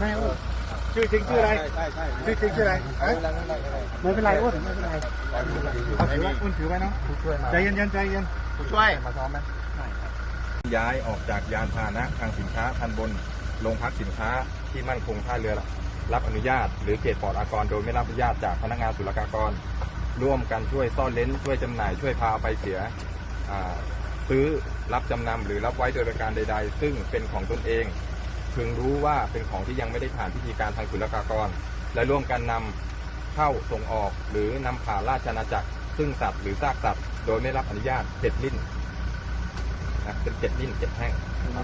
ไม่โอ้ชื่อจริงชื่ออะไรใช่ใช่ชื่อจริงชื่ออะไรฮะไม่เป็นไรโอ้ไม่เป็นไรเอาถือไว้อุ่นถือไว้เนาะผู้ช่วยมาใจเย็นๆใจเย็นผู้ช่วยมาซ้อมไหมย้ายออกจากยานพาหนะทางสินค้าทันบนโรงพักสินค้าที่มั่นคงท่าเรือรับอนุญาต หรือเขตปลอดอากรโดยไม่รับอนุญาตจากพนักงานศุลกากร ร่วมกันช่วยซ่อนเลนช่วยจำหน่ายช่วยพาไปเสียอ่าซื้อรับจำนำหรือรับไว้โดยประการใด ๆ ซึ่งเป็นของตนเอง พึงรู้ว่าเป็นของที่ยังไม่ได้ผ่านพิธีการทางศุลกากร และร่วมกันนำเข้าส่งออกหรือนำผ่านราชอาณาจักร ซึ่งสัตว์หรือซากสัตว์โดยไม่รับอนุญาตเจ็ดลิ้นนะเป็นเจ็ดลิ้นเจ็ดแห้ง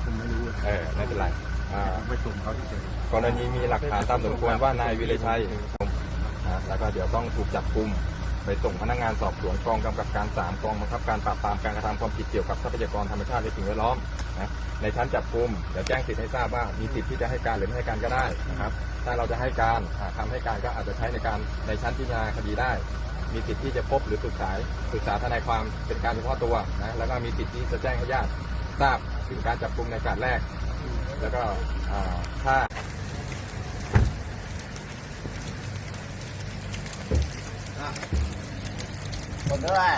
ผมไม่รู้เออไม่เป็นไรอ่าไปสุ่มเขาเฉยกรณีมีหลักฐานตามสมควรว่านายวิเลชัยนะแล้วก็เดี๋ยวต้องถูกจับกุม ไปส่งพนักงานสอบสวนกองกำกับการสามกองบังคับการปราบปรามการกระทำความผิดเกี่ยวกับทรัพยากรธรรมชาติและสิ่งแวดล้อมนะในชั้นจับกลุ่มเดี๋ยวแจ้งสิทธิ์ให้ทราบว่ามีสิทธิ์ที่จะให้การหรือไม่ให้การก็ได้นะครับถ้าเราจะให้การอ่าคำให้การก็อาจจะใช้ในการในชั้นพิจารณาคดีได้ มีสิทธิ์ที่จะพบหรือปรึกษาปรึกษาทนายความเป็นการเฉพาะตัวนะแล้วก็มีสิทธิ์ที่จะแจ้งให้ญาติทราบถึงการจับกลุ่มในการแรก แล้วก็อ่าถ้าๆ คนด้วย